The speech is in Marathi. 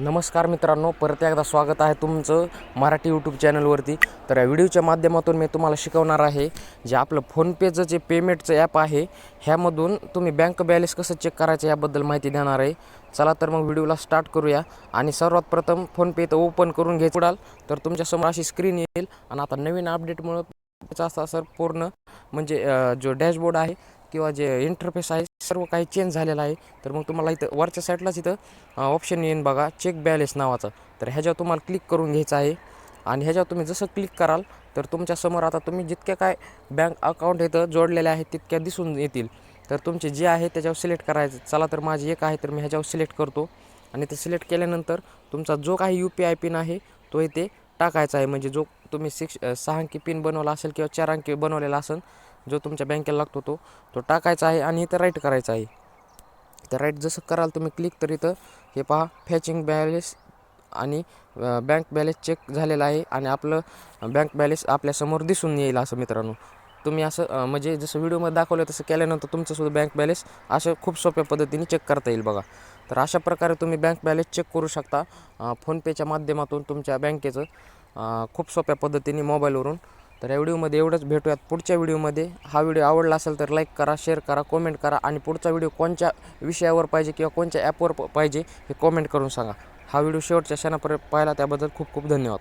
नमस्कार मित्रांनो परत एकदा स्वागत आहे तुमचं मराठी यूट्यूब चॅनलवरती तर या व्हिडिओच्या माध्यमातून मी तुम्हाला शिकवणार आहे जे आपलं फोनपेचं जे पेमेंटचं ॲप आहे ह्यामधून तुम्ही बँक बॅलन्स कसं चेक करायचं याबद्दल माहिती देणार आहे. चला तर मग व्हिडिओला स्टार्ट करूया. आणि सर्वात प्रथम फोनपे इथं ओपन करून घे उडाल तर तुमच्यासमोर अशी स्क्रीन येईल. आणि आता नवीन अपडेटमुळं त्याचा असा सर पूर्ण म्हणजे जो डॅशबोर्ड आहे किंवा जे इंटरफेस आहे सर्व काही चेंज झालेलं आहे. तर मग तुम्हाला इथं वरच्या साईडलाच इथं ऑप्शन येईन बघा चेक बॅलेन्स नावाचं. तर ह्याच्यावर तुम्हाला क्लिक करून घ्यायचं आहे. आणि ह्याच्यावर तुम्ही जसं क्लिक कराल तर तुमच्यासमोर आता तुम्ही जितक्या काय बँक अकाउंट इथं जोडलेले आहेत तितक्या दिसून येतील. तर तुमचे जे आहे त्याच्यावर सिलेक्ट करायचं. चला तर माझी एक आहे तर मी ह्याच्यावर सिलेक्ट करतो. आणि ते सिलेक्ट केल्यानंतर तुमचा जो काही यू पी आय पिन आहे तो इथे टाकायचा आहे. म्हणजे जो तुम्ही सिक्स सहा अंकी पिन बनवला असेल किंवा चार अंकी बनवलेला असेल जो तुमच्या बँकेला लागतो तो तो टाकायचा आहे आणि इथं राईट करायचा आहे. तर राईट जसं कराल तुम्ही क्लिक तर इथं हे पहा फॅचिंग बॅलेन्स आणि बँक बॅलेन्स चेक झालेला आहे आणि आपलं बँक बॅलेन्स आपल्यासमोर दिसून येईल असं मित्रांनो. तुम्ही असं म्हणजे जसं व्हिडिओमध्ये दाखवलं तसं केल्यानंतर तुमचंसुद्धा बँक बॅलेन्स असं खूप सोप्या पद्धतीने चेक करता येईल बघा. तर अशा प्रकारे तुम्ही बँक बॅलेन्स चेक करू शकता. फोनपेच्या माध्यमातून तुमच्या बँकेचं खूप सोप्या पद्धतीने मोबाईलवरून तर या व्हिडिओमध्ये एवढंच. भेटूयात पुढच्या व्हिडिओमध्ये. हा व्हिडिओ आवडला असेल तर लाईक करा शेअर करा कॉमेंट करा आणि पुढचा व्हिडिओ कोणत्या विषयावर पाहिजे किंवा कोणत्या ॲपवर पाहिजे हे कॉमेंट करून सांगा. हा व्हिडिओ शेवटच्या क्षणापर्यंत पाहिला त्याबद्दल खूप खूप धन्यवाद.